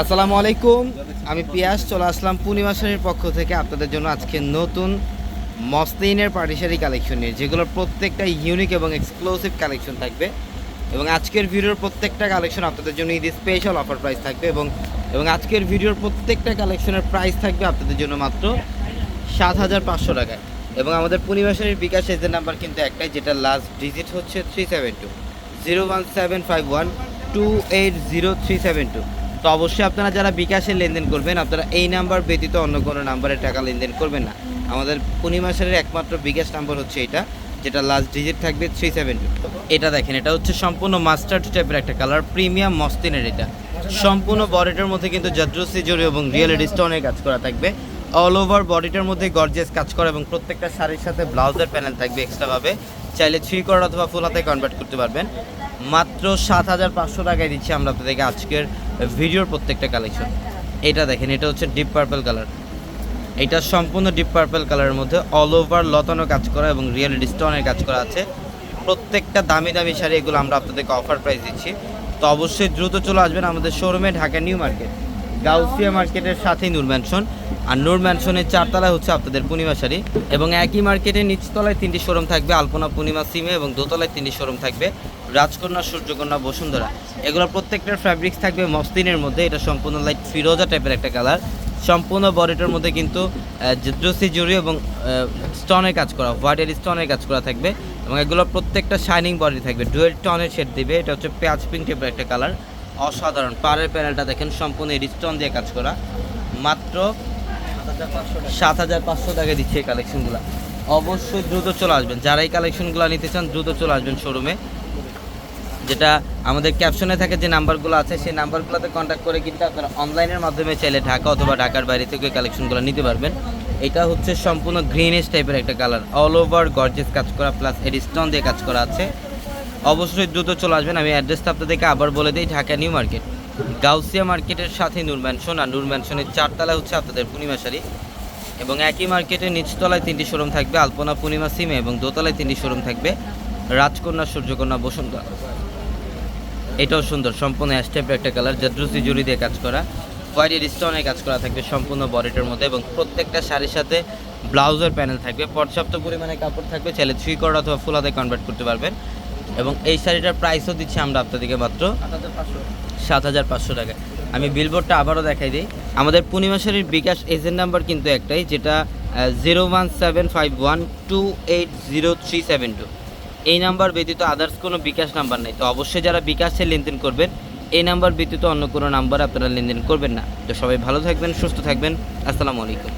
আসসালামু আলাইকুম। আমি পিয়াস, চলে আসলাম পূর্ণিমা পক্ষ থেকে আপনাদের জন্য আজকে নতুন মসলিনের পার্টিশারি কালেকশন নিয়ে, যেগুলোর প্রত্যেকটা ইউনিক এবং এক্সক্লুসিভ কালেকশন থাকবে। এবং আজকের ভিডিওর প্রত্যেকটা কালেকশন আপনাদের জন্য ঈদের স্পেশাল অফার প্রাইস থাকবে এবং এবং আজকের ভিডিওর প্রত্যেকটা কালেকশনের প্রাইস থাকবে আপনাদের জন্য মাত্র সাত হাজার পাঁচশো টাকায়। এবং আমাদের পূর্ণিমা বিকাশ এজের নাম্বার কিন্তু একটাই, যেটা লাস্ট ডিজিট হচ্ছে three seven two zero one seven five one two eight zero three seven two তো অবশ্যই আপনারা যারা বিকাশে লেনদেন করবেন, আপনারা এই নাম্বার ব্যতীত অন্য কোনো নাম্বারে টাকা লেনদেন করবেন না। আমাদের পূর্ণিমাসের একমাত্র বিকাশ নাম্বার হচ্ছে এটা, যেটা লাস্ট ডিজিট থাকবে থ্রি সেভেন এটা দেখেন, এটা হচ্ছে সম্পূর্ণ মাস্টার্ড টাইপের একটা কালার প্রিমিয়াম মস্তিনের এটা। সম্পূর্ণ বডিটার মধ্যে কিন্তু জাদ্রসি জরি এবং রিয়েলিটি স্টোনের কাজ করা থাকবে। অল ওভার বডিটার মধ্যে গর্জিয়াস কাজ করা এবং প্রত্যেকটা শাড়ির সাথে ব্লাউজের প্যানেল থাকবে এক্সট্রাভাবে চাইলে থ্রি করার অথবা ফুল হাতে কনভার্ট করতে পারবেন। মাত্র সাত হাজার পাঁচশো টাকায় দিচ্ছি আমরা আপনাদেরকে আজকের ভিডিওর প্রত্যেকটা কালেকশন এটা দেখেন, এটা হচ্ছে ডিপ পার্পল কালার এটা সম্পূর্ণ ডিপ পার্পল কালারের মধ্যে অল ওভার লতানো কাজ করা এবং রিয়েলিটি স্টোনের কাজ করা আছে। প্রত্যেকটা দামি দামি শাড়ি এগুলো আমরা আপনাদেরকে অফার প্রাইস দিচ্ছি। তো অবশ্যই দ্রুত চলে আসবেন আমাদের শোরুমে ঢাকা নিউ মার্কেট গাউসিয়া মার্কেটের সাথেই নূর ম্যানশন আর নূর ম্যানশনের চারতলায় হচ্ছে আপনাদের পূর্ণিমা শাড়ি। এবং একই মার্কেটের নিচতলায় তিনটি শোরুম থাকবে, আলপনা পূর্ণিমা সিমে এবং দোতলায় তিনটি শোরুম থাকবে, রাজকন্যা, সূর্যকন্যা, বসুন্ধরা। এগুলো প্রত্যেকটার ফ্যাব্রিক্স থাকবে মসলিনের মধ্যে, এটা সম্পূর্ণ লাইট ফিরোজা টাইপের একটা কালার সম্পূর্ণ বডিটার মধ্যে কিন্তু জুসি জুরি এবং স্টোনের কাজ করা হোয়াইটের স্টোনের কাজ করা থাকবে। এবং এগুলো প্রত্যেকটা শাইনিং বডি থাকবে ডুয়েল টনের শেড দিবে, এটা হচ্ছে পেঁয়াজ পিঙ্ক টাইপের একটা কালার অসাধারণ। পাড়ের প্যানেলটা দেখেন, সম্পূর্ণ স্টোন দিয়ে কাজ করা। মাত্র সাত হাজার পাঁচশো টাকা দিচ্ছে এই কালেকশনগুলো অবশ্যই দ্রুত চলে আসবেন। যারা এই কালেকশনগুলো নিতে চান, দ্রুত চলে আসবেন শোরুমে যেটা আমাদের ক্যাপশনে থাকে যে নাম্বারগুলো আছে, সেই নাম্বারগুলোতে কন্ট্যাক্ট করে কিন্তু আপনারা অনলাইনের মাধ্যমে চাইলে ঢাকা অথবা ঢাকার বাইরে থেকে কালেকশনগুলো নিতে পারবেন। এটা হচ্ছে সম্পূর্ণ গ্রিনিশ টাইপের একটা কালার অল ওভার গর্জেস কাজ করা প্লাস এর স্টোন দিয়ে কাজ করা আছে। অবশ্যই দ্রুত চলে আসবেন। আমি অ্যাড্রেসটা আপনাদেরকে আবার বলে দিই, ঢাকা নিউ মার্কেট। গাউসিয়া মার্কেটের সাথে নূর ম্যানশন আর নূর ম্যানশনের চারতলা হচ্ছে আপনাদের পূর্ণিমা শাড়ি। এবং একই মার্কেটের নিচতলায় তিনটি শোরুম থাকবে, আলপনা পূর্ণিমা সিমে, এবং দোতলায় তিনটি শোরুম থাকবে, রাজকন্যা সূর্যকন্যা বসন্ত। এটাও সুন্দর, সম্পূর্ণ অ্যাস্টেপের একটা কালার, জাদ্রুসি জুড়ি দিয়ে কাজ করা। হোয়াইটের স্টোনে কাজ করা থাকবে সম্পূর্ণ বডিটার মধ্যে, এবং প্রত্যেকটা শাড়ির সাথে ব্লাউজের প্যানেল থাকবে। পর্যাপ্ত পরিমাণে কাপড় থাকবে, চাইলে থ্রি করার অথবা ফুল হাতে কনভার্ট করতে পারবেন। এবং এই শাড়িটার প্রাইসও দিচ্ছি আমরা আপনাদেরকে মাত্র সাত হাজার পাঁচশো। টাকা। আমি বিলবোর্ডটা আবারও দেখাই দিই। আমাদের পূর্ণিমা শাড়ির বিকাশ এজেন্ট নাম্বার কিন্তু একটাই যেটা zero one seven five one two eight zero three seven two এই নাম্বার ব্যতীত আদার্স কোনো বিকাশ নাম্বার নেই। তো অবশ্যই যারা বিকাশে লেনদেন করবেন এই নাম্বার ব্যতীত অন্য কোনো নাম্বার আপনারা লেনদেন করবেন না। তো সবাই ভালো থাকবেন সুস্থ থাকবেন। আসসালামু আলাইকুম।